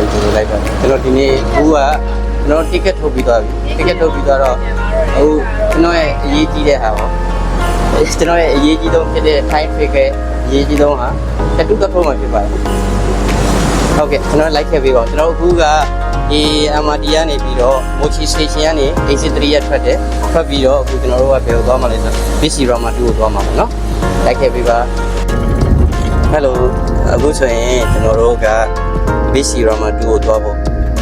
ပြန်ကြည့်လိုက်ပါကျွန်တော်ဒီနေ့ဘူးကကျွန်တော် ticket ထုတ်ပြီးသွားပြီ ticket ထုတ်ပြီးသွားတော့အခုကျွန်တော်ရဲ့အရေးကြီးတဲ့ဟာပေါ့ကျွန်တော်ရဲ့အရေးကြီးဆုံးဖြစ်တဲ့ time trick ရဲ့အရေးကြီးဆုံးဟာတတူတက်ထုတ်မှဖြစ်ပါတယ်ဟုတ်ကဲ့ကျွန်တော်လိုက်ခဲ့ပြီးတော့ကျွန်တော်အခုကဒီ MRT ကနေပြီးတော့ Mochi Station ကနေ exit 3ရက်ထွက်တယ်ထွက်ပြီးတော့အခုကျွန်တော်တို့ကဘယ်ကိုသွားမှာလဲဆိုတော့ BC Rama 2ကိုသွားမှာပေါ့နော်လိုက်ခဲ့ပြီးပါ ဟယ်လိုအခုဆိုရင်ကျွန်တော်တို့က BC Rama 2ကိုသွားဖို့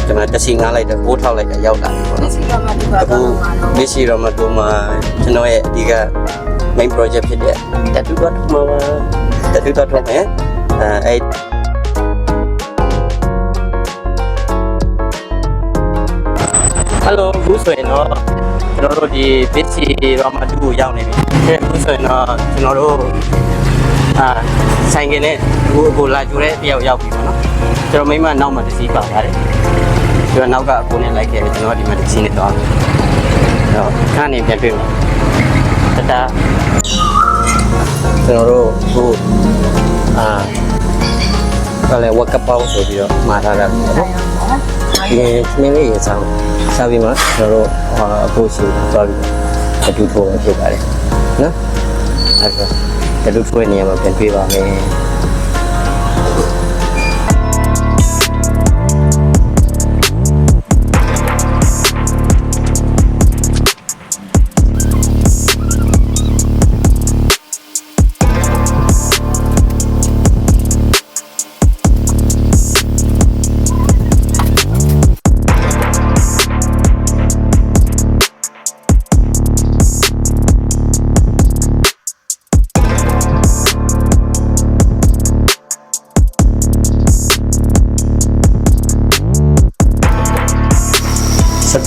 ကျွန်တော်တက်စီငားလိုက်တယ်ပိုးထောက်လိုက်တယ်ရောက်လာပြီပေါ့နော်စီကမှဒီပါအခုတော့ BC Rama 2မှာကျွန်တော်ရဲ့အဓိက main project ဖြစ်တဲ့ tattoo တော့မှာပါ tattoo တော့ထုတ်မယ်အဲ ဟယ်လိုအခုဆိုရင်တော့ကျွန်တော်တို့ဒီ BC Rama 2ကိုရောက်နေပြီအခုဆိုရင်တော့ကျွန်တော်တို့အာဆိုင်ကနဲ့ကိုကိုလာကြိုတဲ့တယောက်ရောက်ပြီပေါ့နော်ကျွန်တော်မိမနောက်မှတစ်စီးပါပါတယ်ကျွန်တော်နောက်ကအကိုနဲ့လိုက်ခဲ့တယ်ကျွန်တော်ဒီမှာတစ်စီးနဲ့သွားတယ်တော့ခါနေပြန်တွေ့မယ်တတာကျွန်တော်တို့ဟိုအာဘာလဲဝက်ကပ်ပေါင်းဆိုပြီးတော့မှာထားတာပေါ့နော် ဒီနင်းလေးရေဆောင်စားပြီးမှကျွန်တော်တို့ဟာအကိုရှိသွားပြီးအတူထိုးဖြစ်ပါတယ်နော်အဲ့ဒါတလူထွေးနေရာမှာပြန်တွေ့ပါမယ်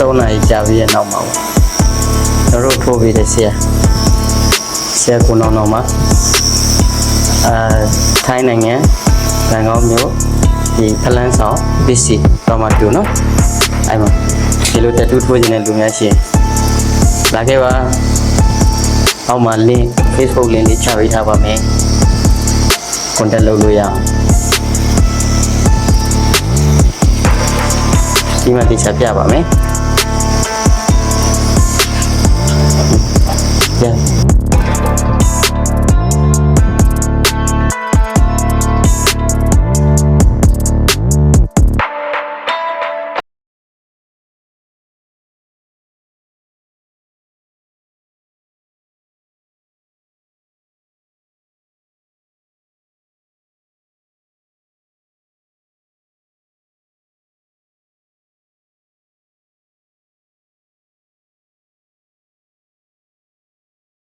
73နာရီကြာပြီးရဲ့နောက်မှာပေါ့ကျွန်တော်တို့ထိုးပြီးတဲ့ဆရာဆရာကုနောင်တော်မှာအာထိုင်းနိုင်ငံဘန်ကောက်မြို့ဒီဖလန်းဆောင် BC တော့မှတူနော်အဲ့မှာဒီလိုတက်တူးထိုးခြင်းတဲ့လူများရှိရင်လာခဲ့ပါအောက်မှာ link Facebook link လေးချပေးထားပါမယ် contact လုပ်လို့ရအောင်ဒီမှာတိကျပြပါမယ် Yeah.